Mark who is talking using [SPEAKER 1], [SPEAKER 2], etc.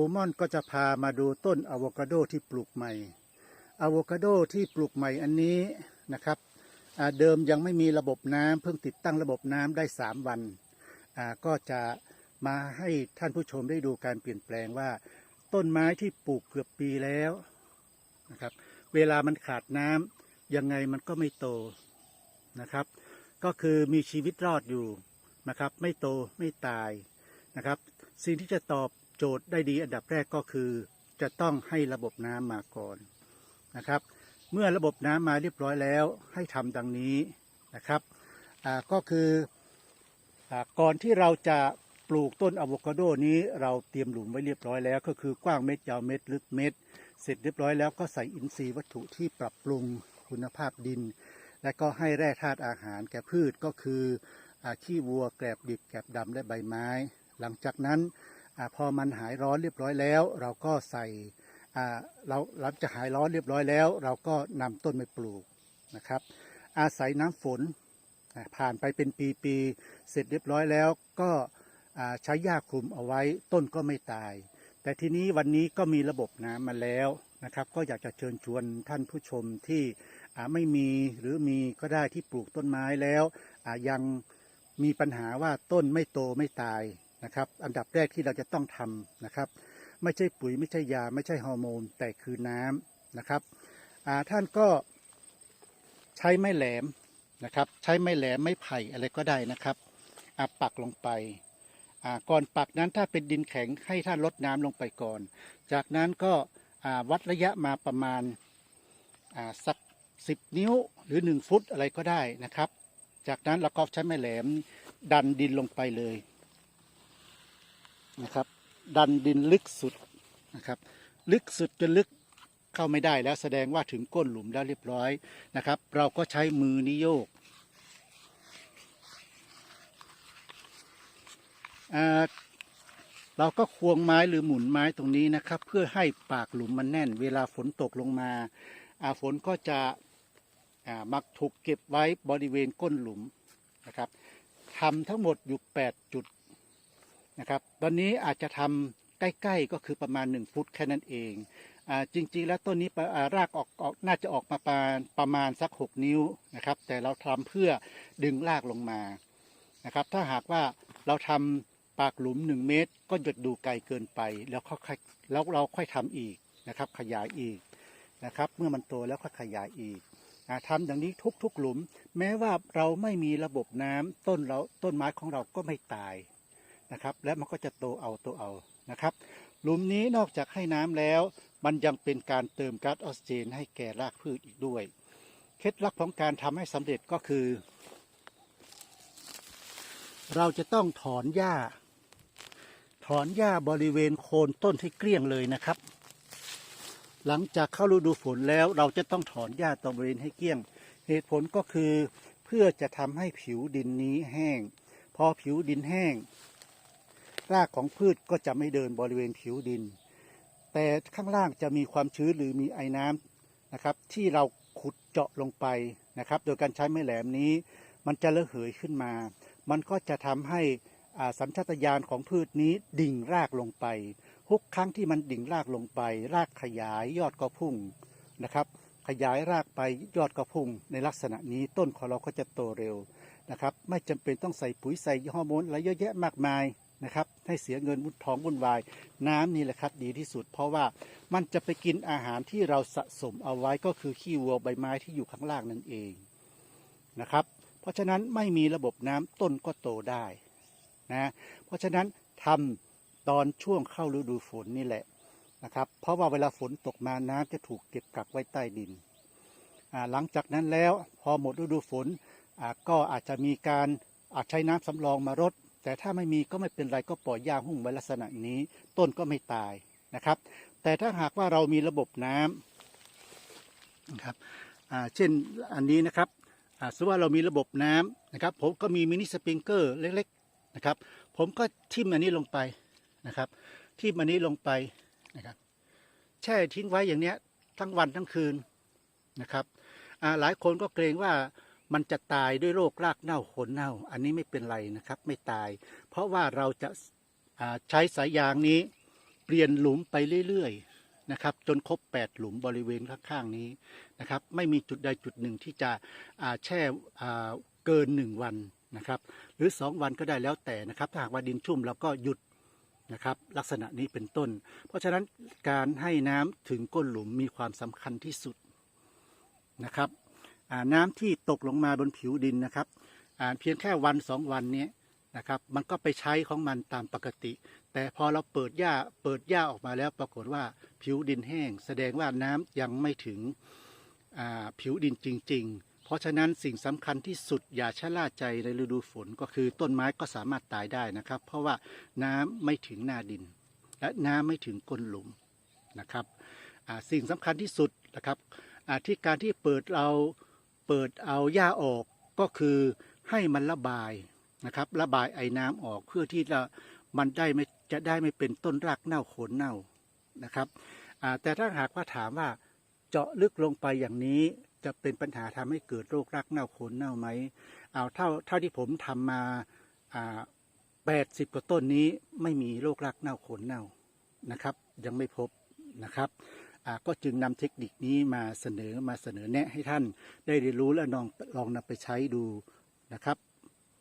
[SPEAKER 1] รูม่อนก็จะพามาดูต้นอะโวคาโดที่ปลูกใหม่อะโวคาโดที่ปลูกใหม่อันนี้นะครับเดิมยังไม่มีระบบน้ำเพิ่งติดตั้งระบบน้ำได้ 3 วัน ก็จะมาให้ท่านผู้ชมได้ดูการเปลี่ยนแปลงว่า ต้นไม้ที่ปลูกเกือบปีแล้วนะครับเวลามันขาดน้ำยังไงมันก็ไม่โตนะครับ ก็คือมีชีวิตรอดอยู่นะครับ ไม่โตไม่ตายนะครับ สิ่งที่จะตอบ โจทย์ได้ดีอันดับแรกก็คือ จะต้องให้ระบบน้ำมาก่อนนะครับ เมื่อระบบน้ำมาเรียบร้อยแล้วให้ทำดังนี้นะครับก็คืออก่อนที่เราจะปลูกต้นอะโวคาโดนี้เราเตรียมหลุมไว้เรียบร้อยแล้ว ก็คือกว้างเม็ดยาวเม็ดลึกเม็ด เสร็จเรียบร้อยแล้วก็ใส่อินทรีย์วัตถุที่ปรับปรุงคุณภาพดิน และก็ให้แร่ธาตุอาหารแก่พืชก็คืออาขี้วัวแกลบดิบแกลบดำและใบไม้ หลังจากนั้น อพอมันหายร้อนเรียบร้อยแล้ว เราก็ใส่อ่าเราหลังจากหายร้อนเรียบร้อยแล้ว เราก็นำต้นไปปลูกนะครับ อาศัยน้ำฝนผ่านไปเป็นปีๆเสร็จเรียบร้อยแล้วก็ใช้หญ้าคลุมเอาไว้ต้นก็ไม่ตาย แต่ทีนี้วันนี้ก็มีระบบน้ำมาแล้วนะครับ ก็อยากจะเชิญชวนท่านผู้ชมที่ไม่มีหรือมีก็ได้ที่ปลูกต้นไม้แล้วยังมีปัญหาว่าต้นไม่โตไม่ตาย นะครับ อันดับแรกที่เราจะต้องทำนะครับ ไม่ใช่ปุ๋ยไม่ใช่ยา ไม่ใช่ฮอร์โมน แต่คือน้ำนะครับท่านก็ใช้ไม้แหลมนะครับ ใช้ไม้แหลมไม้ไผ่อะไรก็ได้นะครับปักลงไปก่อนปักนั้นถ้าเป็นดินแข็งให้ท่านลดน้ำลงไปก่อน จากนั้นก็วัดระยะมาประมาณสักสิบนิ้วหรือหนึ่งฟุตอะไรก็ได้นะครับ จากนั้นเราก็ใช้ไม้แหลมดันดินลงไปเลย นะครับ ดันดินลึกสุดนะครับ ลึกสุดจนลึกเข้าไม่ได้แล้วแสดงว่าถึงก้นหลุมแล้วเรียบร้อยนะครับ เราก็ใช้มือนิโยกเราก็ควงไม้หรือหมุนไม้ตรงนี้นะครับ เพื่อให้ปากหลุมมันแน่น เวลาฝนตกลงมาฝนก็จะมักถูกเก็บไว้บริเวณก้นหลุมนะครับทำทั้งหมดอยู่ 8 จุด นะครับตอนนี้อาจจะทำใกล้ๆก็คือประมาณ 1 ฟุตแค่นั้นเองอจริง ๆ แล้วต้นนี้รากออกออกน่าจะออกมาประมาณประมาณสัก 6 นิ้วนะครับ แต่เราทำเพื่อดึงรากลงมานะครับ ถ้าหากว่าเราทำปากหลุมหนึ่งเมตร ก็หยุดดูไกลเกินไป แล้วค่อยแล้วเราค่อยทำอีกนะครับ ขยายอีกนะครับ เมื่อมันโตแล้วค่อยขยายอีกอ่าทำอย่างนี้ทุกๆหลุม แม้ว่าเราไม่มีระบบน้ำต้นเราต้นไม้ของเราก็ไม่ตาย นะครับ และมันก็จะโตเอาโตเอานะครับหลุมนี้นอกจากให้น้ำแล้ว มันยังเป็นการเติมก๊าซออกซิเจนให้แก่รากพืชอีกด้วย เคล็ดลับของการทำให้สำเร็จก็คือ เราจะต้องถอนหญ้า ถอนหญ้าบริเวณโคนต้นให้เกลี้ยงเลยนะครับ หลังจากเข้าฤดูฝนแล้วเราจะต้องถอนหญ้าตรงบริเวณให้เกลี้ยง เหตุผลก็คือเพื่อจะทำให้ผิวดินนี้แห้ง พอผิวดินแห้ง รากของพืชก็จะไม่เดินบริเวณผิวดิน แต่ข้างล่างจะมีความชื้นหรือมีไอ้น้ำนะครับ ที่เราขุดเจาะลงไปนะครับ โดยการใช้ไม้แหลมนี้ มันจะระเหยขึ้นมา มันก็จะทำให้สัญชาตญาณของพืชนี้ดิ่งรากลงไปทุกครั้งที่มันดิ่งรากลงไป รากขยายยอดก็พุ่งนะครับ ขยายรากไปยอดก็พุ่ง ในลักษณะนี้ต้นของเราก็จะโตเร็วนะครับ ไม่จำเป็นต้องใส่ปุ๋ยใส่ฮอร์โมนอะไรเยอะแยะมากมาย นะครับ ให้เสียเงินวุ่นทองวุ่นวาย น้ำนี่แหละครับดีที่สุด เพราะว่ามันจะไปกินอาหารที่เราสะสมเอาไว้ก็คือขี้วัวใบไม้ที่อยู่ข้างล่างนั่นเองนะครับ เพราะฉะนั้นไม่มีระบบน้ำต้นก็โตได้นะเพราะฉะนั้นทำตอนช่วงเข้าฤดูฝนนี่แหละนะครับ เพราะว่าเวลาฝนตกมาน้ำจะถูกเก็บกักไว้ใต้ดิน หลังจากนั้นแล้วพอหมดฤดูฝนก็อาจจะมีการอาจใช้น้ำสำรองมารด แต่ถ้าไม่มีก็ไม่เป็นไรก็ปล่อยหญ้าหุ้มไว้ลักษณะนี้ ต้นก็ไม่ตายนะครับ แต่ถ้าหากว่าเรามีระบบน้ำนะครับเช่นอันนี้นะครับอ่าสมมติว่าเรามีระบบน้ำนะครับ ผมก็มีมินิสปริงเกอร์เล็กๆนะครับ ผมก็ทิ่มอันนี้ลงไปนะครับทิ่มอันนี้ลงไปนะครับ แช่ทิ้งไว้อย่างเนี้ยทั้งวันทั้งคืนนะครับหลายคนก็เกรงว่า มันจะตายด้วยโรครากเน่าขนเน่า อันนี้ไม่เป็นไรนะครับไม่ตาย เพราะว่าเราจะาใช้สายยางนี้เปลี่ยนหลุมไปเรื่อยๆนะครับ จนครบ 8 หลุมบริเวณข้างๆนี้นะครับ ไม่มีจุดใดจุดหนึ่งที่จะแช่เกิน 1 วันนะครับ หรือ 2 วันก็ได้แล้วแต่นะครับถ้าหากว่าดินชุ่มเราก็หยุดนะครับลักษณะนี้เป็นต้น เพราะฉะนั้นการให้น้ำถึงก้นหลุมมีความสำคัญที่สุดนะครับ น้ำที่ตกลงมาบนผิวดินนะครับเพียงแค่วันสองวันนี้นะครับมันก็ไปใช้ของมันตามปกติ แต่พอเราเปิดหญ้าเปิดหญ้าออกมาแล้วปรากฏว่าผิวดินแห้ง แสดงว่าน้ำยังไม่ถึงผิวดินจริง ๆ เพราะฉะนั้นสิ่งสำคัญที่สุดอย่าชะล่าใจในฤดูฝนก็คือต้นไม้ก็สามารถตายได้นะครับ เพราะว่าน้ำไม่ถึงหน้าดิน และน้ำไม่ถึงก้นหลุมนะครับสิ่งสำคัญที่สุดนะครับที่การที่เปิดเรา เปิดเอาหญ้าออกก็คือให้มันระบายนะครับ ระบายไอ้น้ำออกเพื่อที่จะมันได้ไม่จะได้ไม่เป็นต้นรากเน่าโคนเน่านะครับแต่ถ้าหากว่าถามว่าเจาะลึกลงไปอย่างนี้จะเป็นปัญหาทำให้เกิดโรครากเน่าโคนเน่าไหมเอาเท่าเท่าที่ผมทำมาอ่า80กว่าต้นนี้ไม่มีโรครากเน่าโคนเน่านะครับ ยังไม่พบนะครับ ก็จึงนำเทคนิคนี้มาเสนอมาเสนอแนะให้ท่านได้เรียนรู้และลองลองนำไปใช้ดูนะครับ